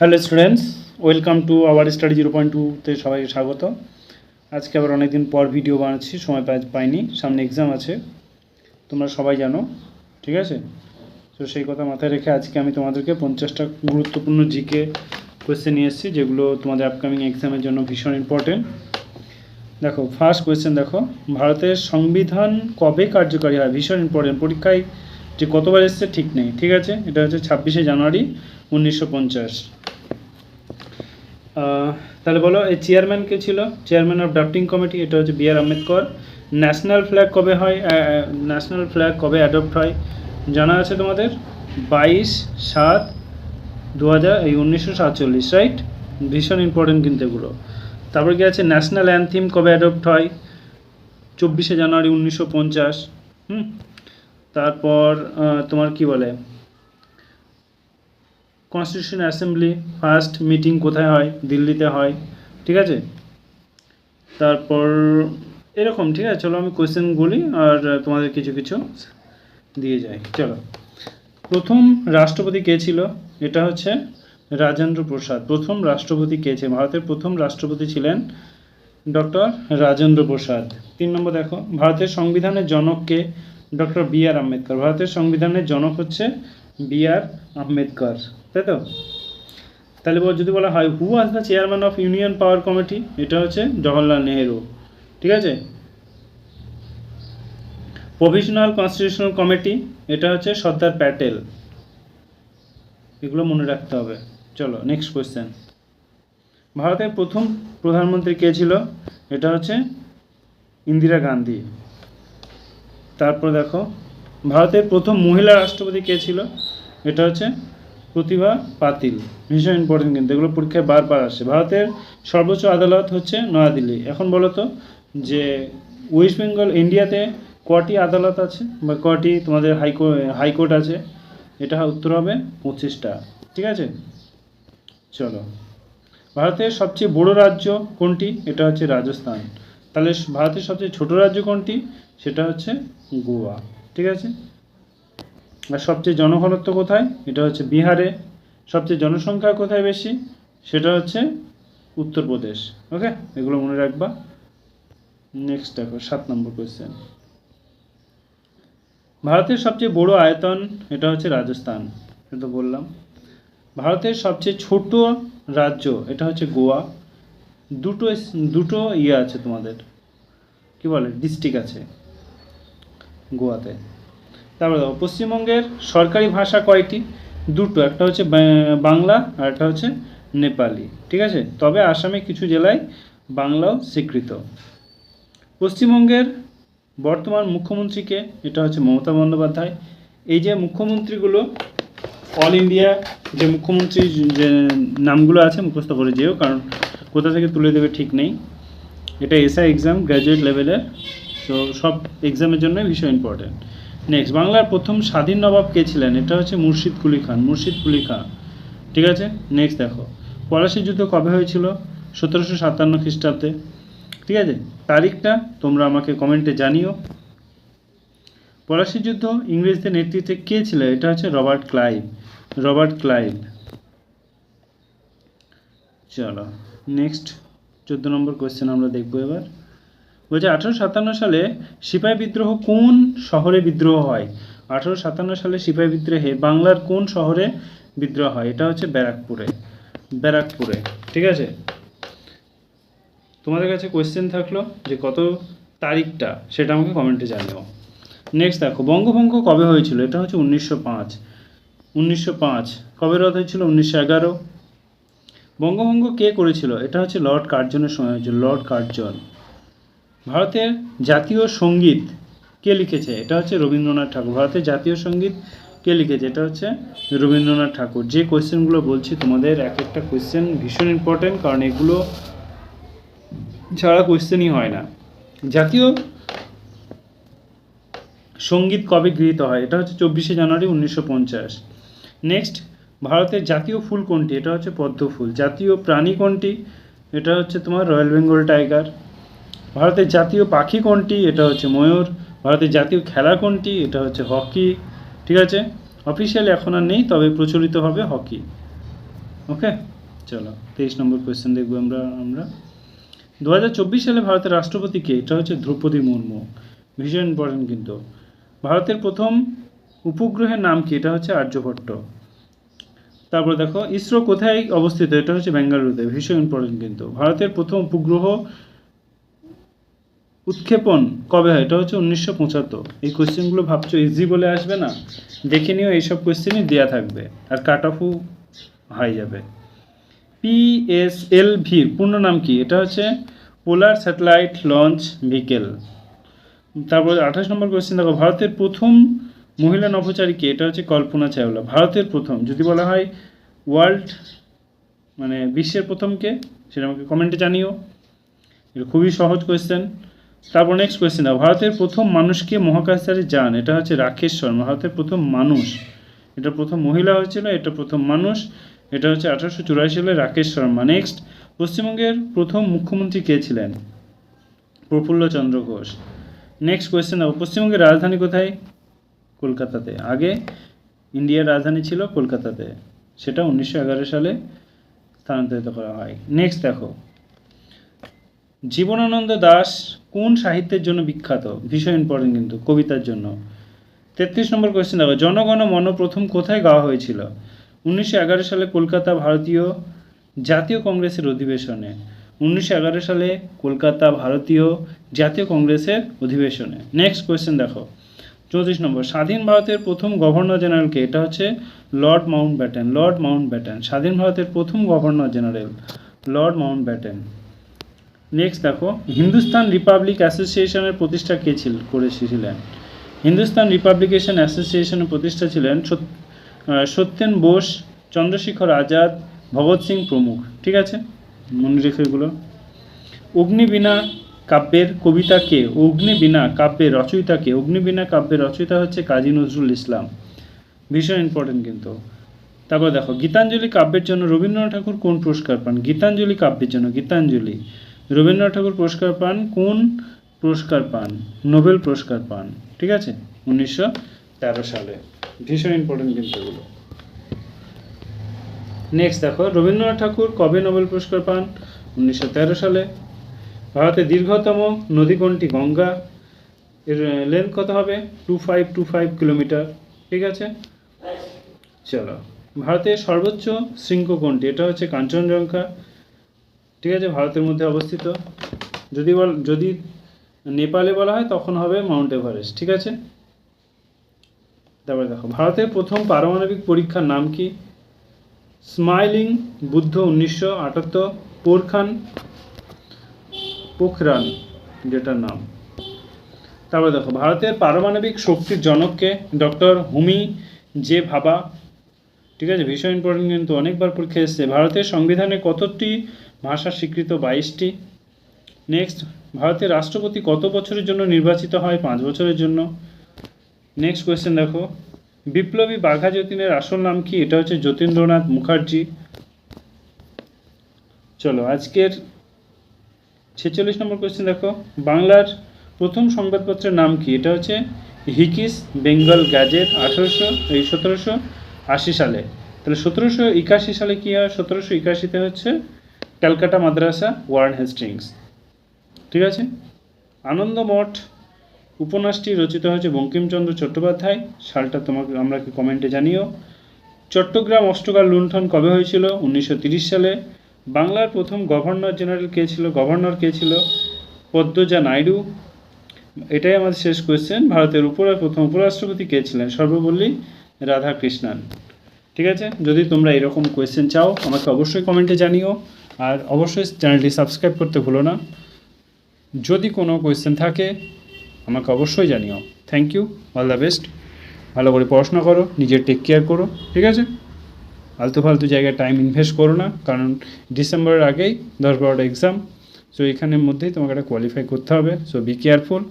Hello students welcome to our study zero point টুতে সবাইকে স্বাগত। আজকে আবার অনেকদিন পর ভিডিও বানাচ্ছি, সময় পাই- পাইনি, সামনে এক্সাম আছে, তোমরা সবাই জানো, ঠিক আছে? তো সেই কথা মাথায় রেখে আজকে আমি তোমাদেরকে পঞ্চাশটা গুরুত্বপূর্ণ জিকে কোয়েশ্চেন নিয়ে এসেছি, যেগুলো তোমাদের আপকামিং এক্সামের জন্য ভীষণ ইম্পর্টেন্ট দেখো ফার্স্ট কোয়েশ্চেন দেখো, ভারতের সংবিধান কবে কার্যকারী হয়? ভীষণ ইম্পর্টেন্ট পরীক্ষায় যে কতবার এসছে ঠিক নেই, ঠিক আছে? এটা হচ্ছে ছাব্বিশে জানুয়ারি উনিশশো পঞ্চাশ। তাহলে বলো, এই চেয়ারম্যান কে ছিল? চেয়ারম্যান অফ ড্রাফটিং কমিটি এটা হচ্ছে B R Ambedkar. National flag কবে হয়? ন্যাশনাল ফ্ল্যাগ কবে অ্যাডপ্ট হয়? জানা আছে তোমাদের? বাইশ সাত দু হাজার এই উনিশশো সাতচল্লিশ রাইট ভীষণ ইম্পর্টেন্ট কিন্তু এগুলো। তারপর কি আছে ন্যাশনাল অ্যান্থিম কবে অ্যাডপ্ট হয়? চব্বিশে জানুয়ারি উনিশশো পঞ্চাশ, হুম? তারপর তোমার কি বলে? কনস্টিটিউশন অ্যাসেম্বলি ফার্স্ট মিটিং কোথায় হয়? দিল্লিতে হয়। ঠিক আছে? তারপর এরকম, ঠিক আছে? চলো আমি কোয়েশ্চেন বলি আর তোমাদের কিছু কিছু দিয়ে যাই। চলো। প্রথম রাষ্ট্রপতি কে ছিল? এটা হচ্ছে রাজেন্দ্র প্রসাদ। প্রথম রাষ্ট্রপতি কে ছিল ভারতের প্রথম রাষ্ট্রপতি ছিলেন ডক্টর রাজেন্দ্র প্রসাদ। তিন নম্বর দেখো। ভারতের সংবিধানের জনককে ডক্টর বি আর আম্বেদকর। ভারতের সংবিধানের জনক হচ্ছে বি আর আম্বেদকর। তাই তো? তাহলে যদি বলা হয় who was the chairman of union power committee এটা হচ্ছে জওহরলাল নেহেরু, ঠিক আছে? প্রভিশনাল কনস্টিটিউশনাল কমিটি এটা হচ্ছে সর্দার প্যাটেল। এগুলো মনে রাখতে হবে। চলো নেক্সট কোয়েশ্চেন ভারতের প্রথম প্রধানমন্ত্রী কে ছিল? এটা হচ্ছে ইন্দিরা গান্ধী। তারপর দেখো, ভারতের প্রথম মহিলা রাষ্ট্রপতি কে ছিল? এটা হচ্ছে প্রতিভা পাতিল ভীষণ ইম্পর্টেন্ট কিন্তু এগুলো পরীক্ষায় বারবার আসে। ভারতের সর্বোচ্চ আদালত হচ্ছে নয়াদিল্লি। এখন বলো তো যে ওয়েস্ট বেঙ্গল ইন্ডিয়াতে কটি আদালত আছে বা কটি তোমাদের হাইকোর্ট হাইকোর্ট আছে? এটা উত্তর হবে পঁচিশটা। ঠিক আছে? চলো। ভারতের সবচেয়ে বড় রাজ্য কোনটি? এটা হচ্ছে রাজস্থান। তাহলে ভারতের সবচেয়ে ছোট রাজ্য কোনটি? সেটা হচ্ছে গোয়া। ঠিক আছে? আর সবচেয়ে জনঘনত্ব কোথায়? এটা হচ্ছে বিহারে সবচেয়ে জনসংখ্যা কোথায় বেশি? সেটা হচ্ছে উত্তরপ্রদেশ। ওকে? এগুলো মনে রাখবা। নেক্সট দেখো, সাত নম্বর কোয়েশ্চেন ভারতের সবচেয়ে বড় আয়তন এটা হচ্ছে রাজস্থান, এটা তো বললাম। ভারতের সবচেয়ে ছোট রাজ্য এটা হচ্ছে গোয়া। দুটো দুটো ইয়ে আছে তোমাদের। কি বলে? ডিস্ট্রিক্ট আছে গোয়াতে। তারপরে দেখো, পশ্চিমবঙ্গের সরকারি ভাষা কয়টি? দুটো, একটা হচ্ছে বাংলা আর একটা হচ্ছে নেপালি, ঠিক আছে? তবে আসামে কিছু জেলায় বাংলাও স্বীকৃত। পশ্চিমবঙ্গের বর্তমান মুখ্যমন্ত্রীকে, এটা হচ্ছে মমতা বন্দ্যোপাধ্যায়, এই যে মুখ্যমন্ত্রীগুলো, অল ইন্ডিয়া যে মুখ্যমন্ত্রী যে নামগুলো আছে, মুখস্থ করে যেও, কারণ কোথা থেকে তুলে দেবে ঠিক নেই। এটা এসআই এক্সাম গ্র্যাজুয়েট লেভেলের তো সব এক্সামের জন্য ভীষণ ইম্পর্টেন্ট নেক্সট বাংলার প্রথম স্বাধীন নবাব কে ছিলেন? এটা হচ্ছে মুর্শিদ কুলি খান, মুর্শিদ কুলি খান। ঠিক আছে? নেক্সট দেখো, পলাশি যুদ্ধ কবে হয়েছিল? সতেরোশো সাতান্ন খ্রিস্টাব্দে। ঠিক আছে? তারিখটা তোমরা আমাকে কমেন্টে জানিও। পলাশি যুদ্ধ ইংরেজদের নেতৃত্বে কে ছিল? এটা হচ্ছে রবার্ট ক্লাইভ। Robert Clive. চলো নেক্সট চোদ্দ নম্বর কোয়েশ্চেন আমরা দেখব এবার। বলছে সাতান্ন সালে সিপাহী বিদ্রোহ কোন শহরে বিদ্রোহ হয়? আঠারোশো সাতান্ন সালে সিপাহী বিদ্রোহে বাংলার কোন শহরে বিদ্রোহ হয়? এটা হচ্ছে ব্যারাকপুরে। ব্যারাকপুরে, ঠিক আছে? তোমাদের কাছে কোয়েশ্চেন থাকল যে কত তারিখটা, সেটা আমাকে কমেন্টে জানিও। নেক্সট দেখো, বঙ্গভঙ্গ কবে হয়েছিল? এটা হচ্ছে উনিশশো পাঁচ। উনিশশো পাঁচ, কবে রদ হয়েছিল? উনিশশো এগারো। বঙ্গভঙ্গ কে করেছিল? এটা হচ্ছে লর্ড কার্জনের সময় হয়েছিল, লর্ড কার্জন। ভারতের জাতীয় সংগীত কে লিখেছে? এটা হচ্ছে রবীন্দ্রনাথ ঠাকুর। ভারতের জাতীয় সংগীত কে লিখেছে? এটা হচ্ছে রবীন্দ্রনাথ ঠাকুর। যে কোয়েশ্চেনগুলো বলছি, তোমাদের এক একটা কোয়েশ্চেন ভীষণ ইম্পর্টেন্ট কারণ এগুলো ছাড়া কোয়েশ্চেনই হয় না। জাতীয় সংগীত কবে গৃহীত হয়? এটা হচ্ছে চব্বিশে জানুয়ারি উনিশশো পঞ্চাশ। নেক্সট ভারতের জাতীয় ফুল কোনটি? এটা হচ্ছে পদ্ম ফুল জাতীয় প্রাণী কোনটি? এটা হচ্ছে তোমার রয়্যাল বেঙ্গল টাইগার। ভারতের জাতীয় পাখি কোনটি? এটা হচ্ছে ময়ূর। ভারতের জাতীয় খেলা কোনটি? এটা হচ্ছে হকি। ঠিক আছে? অফিসিয়ালি এখন আর নেই, তবে প্রচলিত হবে হকি। ওকে? চলো, তেইশ নম্বর কোয়েশ্চেন দেখব আমরা আমরা। দু হাজার চব্বিশ সালে ভারতের রাষ্ট্রপতি কে এটা হচ্ছে দ্রৌপদী মুর্মু। ভীষণ ইম্পর্টেন্ট কিন্তু। ভারতের প্রথম উপগ্রহের নাম কি? এটা হচ্ছে আর্যভট্ট। তারপর দেখো, ইসরো কোথায় অবস্থিত? এটা হচ্ছে বেঙ্গালুরুতে। ভীষণ ইম্পর্টেন্ট কিন্তু। ভারতের প্রথম উপগ্রহ উৎক্ষেপণ কবে হয়? এটা হচ্ছে উনিশশো পঁচাত্তর। এই কোশ্চেনগুলো ভাবছ ইজি বলে আসবে না? দেখে নিও এইসব কোশ্চেনই দেওয়া থাকবে আর কাট অফও হয়ে যাবে। পিএসএলভির পূর্ণ নাম কি? এটা হচ্ছে পোলার স্যাটেলাইট লঞ্চ ভেহিকেল তারপর আঠাশ নম্বর কোয়েশ্চেন দেখো, ভারতের প্রথম মহিলা নভোচারী কে? এটা হচ্ছে কল্পনা চাওলা। ভারতের প্রথম, যদি বলা হয় ওয়ার্ল্ড মানে বিশ্বের প্রথমকে সেটা আমাকে কমেন্টে জানিও। এটা খুবই সহজ কোয়েশ্চেন তারপর নেক্সট কোয়েশ্চেন ভারতের প্রথম মানুষকে মহাকাশচারী যান? এটা হচ্ছে রাকেশ শর্মা। ভারতের প্রথম মানুষ। এটা প্রথম মহিলা হয়েছিল, এটা প্রথম মানুষ। এটা হচ্ছে আঠারোশো চুরাশি সালে রাকেশ শর্মা। নেক্সট পশ্চিমবঙ্গের প্রথম মুখ্যমন্ত্রী কে ছিলেন? প্রফুল্ল চন্দ্র ঘোষ। নেক্সট কোয়েশ্চেন দেখো পশ্চিমবঙ্গের রাজধানী কোথায়? কলকাতাতে। আগে ইন্ডিয়ার রাজধানী ছিল কলকাতাতে। সেটা উনিশশো এগারো সালে স্থানান্তরিত করা হয়। নেক্সট দেখো। জীবনানন্দ দাস কোন সাহিত্যের জন্য বিখ্যাত? ভীষণ ইম্পর্টেন্ট কিন্তু, কবিতার জন্য। তেত্রিশ নম্বর কোয়েশ্চেন দেখো, জনগণ মন প্রথম কোথায় গাওয়া হয়েছিল? উনিশশো এগারো সালে কলকাতা ভারতীয় জাতীয় কংগ্রেসের অধিবেশনে। উনিশশো এগারো সালে কলকাতা ভারতীয় জাতীয় কংগ্রেসের অধিবেশনে। নেক্সট কোয়েশ্চেন দেখো, চৌত্রিশ নম্বর, স্বাধীন ভারতের প্রথম গভর্নর জেনারেলকে এটা হচ্ছে Lord Mountbatten Lord Mountbatten স্বাধীন ভারতের প্রথম governor general lord Mountbatten next দেখো হিন্দুস্তান রিপাবলিক অ্যাসোসিয়েশনের প্রতিষ্ঠা কে ছিল, করেছিলেন? হিন্দুস্তান রিপাবলিকেশন অ্যাসোসিয়েশনের প্রতিষ্ঠা ছিলেন সত্যেন বোস, চন্দ্রশেখর আজাদ, ভগৎ সিং প্রমুখ, ঠিক আছে? মনে রেখে এগুলো। অগ্নিবীণা কাব্যের কবিতা কে? অগ্নিবীণা কাব্যের রচয়িতা কে? অগ্নিবীণা কাব্যের রচয়িতা হচ্ছে কাজী নজরুল ইসলাম। ভীষণ ইম্পর্টেন্ট কিন্তু। তারপর দেখো, গীতাঞ্জলি কাব্যের জন্য রবীন্দ্রনাথ ঠাকুর কোন পুরস্কার পান? গীতাঞ্জলি কাব্যের জন্য, গীতাঞ্জলি। রবীন্দ্রনাথ ঠাকুর পুরস্কার পান, কোন পুরস্কার পান? নোবেল পুরস্কার পান, ঠিক আছে? উনিশশো তেরো সালে। ভীষণ ইম্পর্টেন্ট কিন্তু এগুলো। নেক্সট দেখো, রবীন্দ্রনাথ ঠাকুর কবে নোবেল পুরস্কার পান? উনিশশো তেরো সালে। ভারতের দীর্ঘতম নদী কোনটি গঙ্গা। এর লেন্থ কত হবে? Two five two five kilometre, ঠিক আছে? চলো, ভারতের সর্বোচ্চ শৃঙ্গ কোনটি এটা হচ্ছে কাঞ্চনজঙ্ঘা। ঠিক আছে, ভারতের মধ্যে অবস্থিত। যদি বল, যদি নেপালে বলা হয়, তখন হবে মাউন্ট এভারেস্ট, ঠিক আছে? তারপরে দেখো, ভারতের প্রথম পারমাণবিক পরীক্ষার নাম কি? স্মাইলিং বুদ্ধ উনিশশো আটাত্তর, পোরখান পোখরান, যেটার নাম। তারপরে দেখো, ভারতের পারমাণবিক শক্তির জনককে ডক্টর হুমি জে ভাবা, ঠিক আছে? ভীষণ ইম্পর্টেন্ট কিন্তু অনেকবার পরীক্ষা এসেছে। ভারতের সংবিধানে কতটি ভাষা স্বীকৃত বাইশটি। নেক্সট ভারতের রাষ্ট্রপতি কত বছরের জন্য নির্বাচিত হয়? পাঁচ বছরের জন্য। নেক্সট কোয়েশ্চেন দেখো। বিপ্লবী বাঘা যতীনের আসল নাম কি? এটা হচ্ছে যতীন্দ্রনাথ মুখার্জি। চলো, আজকের ছেচল্লিশ নম্বর কোয়েশ্চেন দেখো। বাংলার প্রথম সংবাদপত্রের নাম কি? এটা হচ্ছে হিকিস বেঙ্গল গ্যাজেট আঠেরোশো, এই সতেরোশো আশি সালে। তাহলে সতেরোশো একাশি সালে কী হয়? সতেরোশো একাশিতে হচ্ছে ক্যালকাটা মাদ্রাসা, ওয়ার্ন হেস্টিংস ঠিক আছে? আনন্দমঠ উপন্যাসটি রচিত হয়েছে বঙ্কিমচন্দ্র চট্টোপাধ্যায়। সালটা তোমাকে, আমরা কমেন্টে জানিও? চট্টগ্রাম অষ্টকাল লুণ্ঠন কবে হয়েছিল? উনিশশো সালে। বাংলার প্রথম গভর্নর জেনারেল কে ছিল? গভর্নর কে ছিল? পদ্মজা নাইডু। এটাই আমাদের শেষ কোয়েশ্চেন ভারতের উপর, প্রথম উপরাষ্ট্রপতি কে ছিলেন? সর্বপল্লী রাধাকৃষ্ণান। ঠিক আছে? যদি তোমরা এরকম কোয়েশ্চেন চাও, আমাকে অবশ্যই কমেন্টে জানিও। আর অবশ্যই চ্যানেলটি সাবস্ক্রাইব করতে ভুলো না। যদি কোনো কোয়েশ্চেন থাকে, আমাকে অবশ্যই জানিও। Thank you all the best ভালো করে পড়াশোনা করো, নিজের টেক কেয়ার করো, ঠিক আছে? আলতু ফালতু জায়গায় টাইম ইনভেস্ট করো না, কারণ ডিসেম্বরের আগেই দশ বারোটা এক্সাম সো এখানের মধ্যেই তোমাকে একটা কোয়ালিফাই করতে হবে সো বি কেয়ারফুল